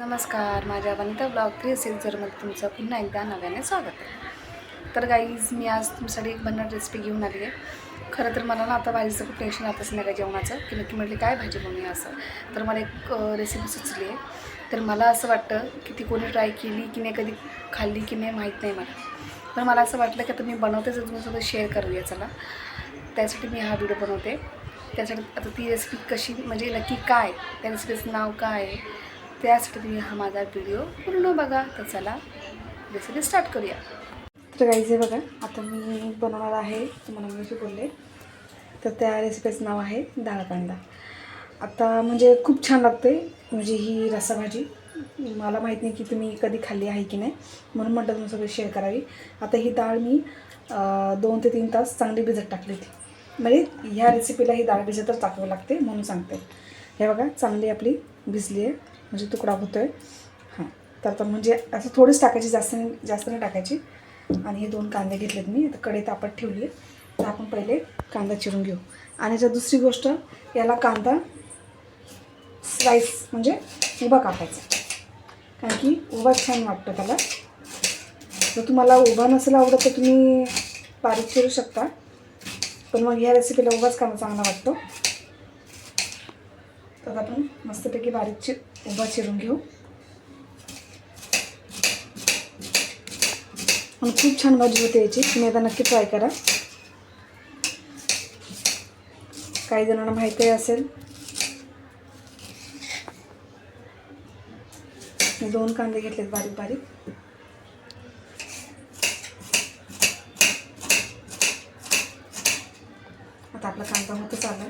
नमस्कार माझ्या Vanita blog three six झिरोमध्ये तुमचं पुन्हा एकदा नव्याने स्वागत आहे. तर गाईज मी आज तुमच्यासाठी एक भन्नाट रेसिपी घेऊन आली आहे. खरं तर मला ना आता भाजीचं खूप टेन्शन आता संध्याकाळी जेवणाचं की नक्की म्हटली काय भाजी बनवूया असं? तर मला एक रेसिपी सुचली आहे. तर मला असं वाटतं की ती कोणी ट्राय केली की नाही कधी खाल्ली की नाही माहीत नाही मला. पण मला असं वाटलं की आता मी बनवते तर तुमच्यासोबत शेअर करूया चला. त्यासाठी मी हा व्हिडिओ बनवते. त्यासाठी आता ती रेसिपी कशी म्हणजे नक्की काय? त्या रेसिपीचं नाव काय आहे? त्यासाठी तुम्ही हा माझा व्हिडिओ पूर्ण बघा. तर चला रेसिपी स्टार्ट करूया. तर गाईज हे बघा आता मी बनवणार आहे तुम्हाला मी बोलले. तर त्या रेसिपीचं नाव आहे डाळ कांदा. आता म्हणजे खूप छान लागते म्हणजे ही रसाभाजी मला माहीत नाही की तुम्ही कधी खाल्ली आहे की नाही म्हणून म्हटलं तुमच्यासोबत शेअर करावी. आता ही डाळ मी दोन ते तीन तास चांगली भिजत टाकली होती. म्हणजे ह्या रेसिपीला ही डाळ भिजतच टाकावी लागते म्हणून सांगते. हे बघा चांगली आपली भिजली आहे म्हणजे तुकडा होतो आहे हां. तर आता म्हणजे असं थोडीच टाकायची जास्त नाही जास्त नाही टाकायची. आणि हे दोन कांदे घेतलेत मी. आता कढई तापत ठेवली आहे तर आपण पहिले कांदा चिरून घेऊ. आणि जर दुसरी गोष्ट याला कांदा स्लाईस म्हणजे उभा कापायचा. कारण की उभा छान वाटतं त्याला. जर तुम्हाला उभा नसेल आवडत तर तुम्ही बारीक चिरू शकता. पण मग ह्या रेसिपीला उभाच कांदा चांगला वाटतो. तर आपण मस्तपैकी बारीक चि उभा चिरून घेऊ. आणि खूप छान भाजी होते याची. तुम्ही आता नक्की ट्राय करा. काही जणांना माहिती असेल. मी दोन कांदे घेतलेत बारीक बारीक. आता आपला कांदा होतच आला.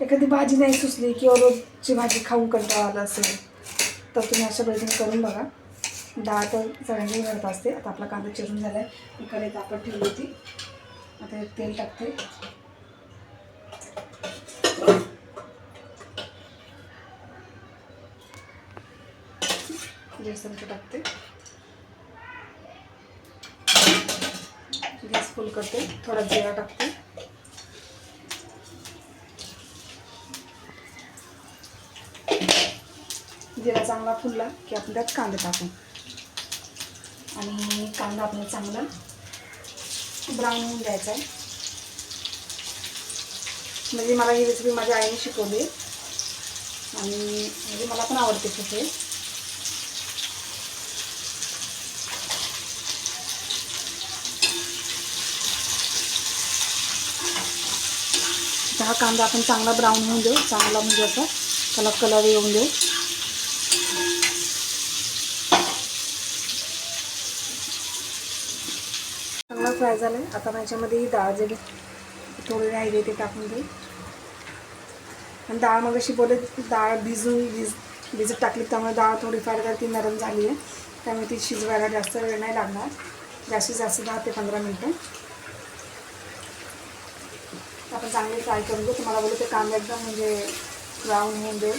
एखादी भाजी नाही सुचली किंवा रोजची भाजी खाऊन कंटाळा आला असेल तर तुम्ही अशा पद्धतीने करून बघा. डाळ तर सगळ्यांनी घडत असते. आता आपला कांदा चिरून झाला आहे इकडे तापत ठेवली होती. आता तेल टाकते. बेसनचं टाकते. गॅस फुल करते. थोडा जिरा टाकते. जिरा चांगला फुलला की आपण त्यात कांदा टाकू. आणि कांदा आपण चांगला ब्राऊन होऊन द्यायचा आहे. म्हणजे मला ही रेसिपी माझ्या आईने शिकवली. आणि म्हणजे मला पण आवडते तिथे हा. कांदा आपण चांगला ब्राऊन होऊन देऊ. चांगला म्हणजे असा त्याला कलर येऊन देऊ. चांगला फ्राय झाला आहे आता माझ्यामध्ये ही डाळ जे थोडी राहिली ते टाकून देऊ आणि डाळ मग अशी बोलत डाळ भिजून भिज भिजत टाकली त्यामुळे डाळ थोडीफार तर ती नरम झाली आहे. त्यामुळे ती शिजवायला जास्त वेळ नाही लागणार. जास्तीत जास्त दहा ते पंधरा मिनटं. आपण चांगले फ्राय करून घेऊ. तुम्हाला बोलू ते कांदा एकदम म्हणजे ब्राऊन होऊन देऊ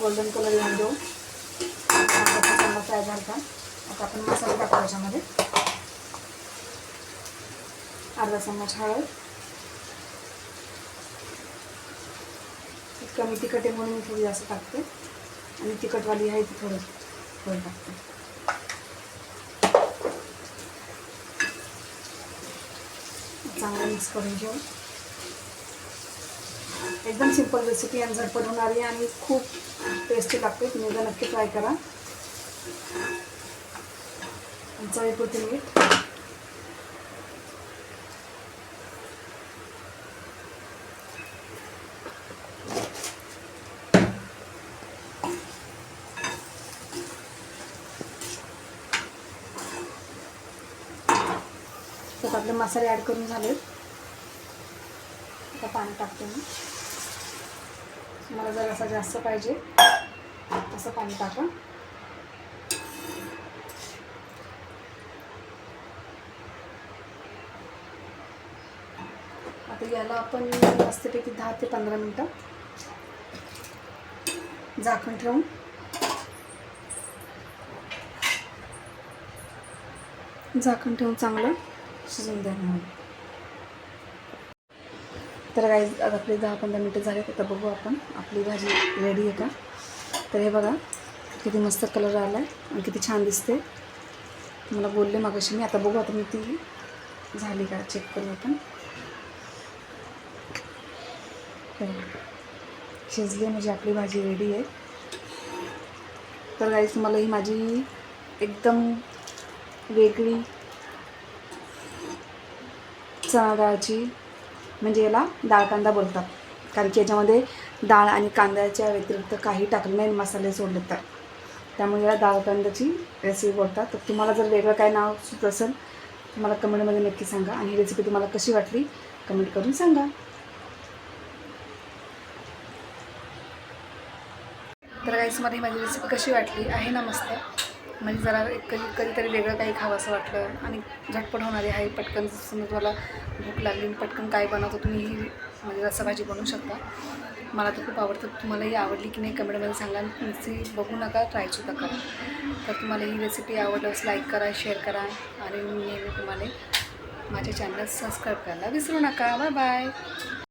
गोल्डन कलर येऊन देऊ कांदा चांगला फ्राय झाला का आता आपण मसाला टाकू त्याच्यामध्ये अर्धा चम्मच हळद. कमी तिखट आहे म्हणून मी थोडी जास्त टाकते. आणि तिखटवाली आहे ती थोडं थोडं टाकते. चांगलं मिक्स करून घेऊ. एकदम सिंपल रेसिपी आणि झटपट होणारी आणि खूप टेस्टी लागते. तुम्ही एकदा नक्की ट्राय करा. चवीपुरती मीठ त्यात आपले मसाले ॲड करून झाले. आता पाणी टाकते मी. मला जर असं जास्त पाहिजे असं पाणी टाका. आता याला आपण मस्तपैकी दहा ते पंधरा मिनटं झाकण ठेवून झाकण ठेवून चांगलं शिजून द्या तर काही आता आपले दहा पंधरा मिनटं झाले आता बघू आपण आपली भाजी रेडी आहे का? तर हे बघा किती मस्त कलर आला आहे आणि किती छान दिसते. मला बोलले मागाशी मी आता बघू आता मी ती झाली का चेक करू आपण हे बघा. शिजली म्हणजे आपली भाजी रेडी आहे. तर गाईस तुम्हाला ही माझी एकदम वेगळी चणा डाळची म्हणजे याला डाळ कांदा बोलतात. कारण की याच्यामध्ये डाळ आणि कांद्याच्या व्यतिरिक्त काही टाकलं नाही मसाले सोडले तर. त्यामुळे याला डाळ कांद्याची रेसिपी बोलतात. तर तुम्हाला जर वेगळं काय नाव सुचत असेल तुम्हाला कमेंटमध्ये नक्की सांगा आणि ही रेसिपी तुम्हाला कशी वाटली कमेंट करून सांगा. तर काहीच मला माझी रेसिपी कशी वाटली आहे ना मस्त. म्हणजे जरा कधी कधीतरी वेगळं काही खावं असं वाटलं आणि झटपट होणारी आहे. पटकन समजा तुम्हाला भूक लागली पटकन काय बनवतो तुम्ही ही म्हणजे रसाभाजी बनवू शकता. मला तर खूप आवडतं. तुम्हालाही आवडली की नाही कमेंटमध्ये सांगा आणि तुमची बघू नका ट्रायसुद्धा करा. तर तुम्हाला ही रेसिपी आवडल्यास लाईक करा शेअर करा आणि नेहमी तुम्हाला माझ्या चॅनल सबस्क्राईब करायला विसरू नका. Bye bye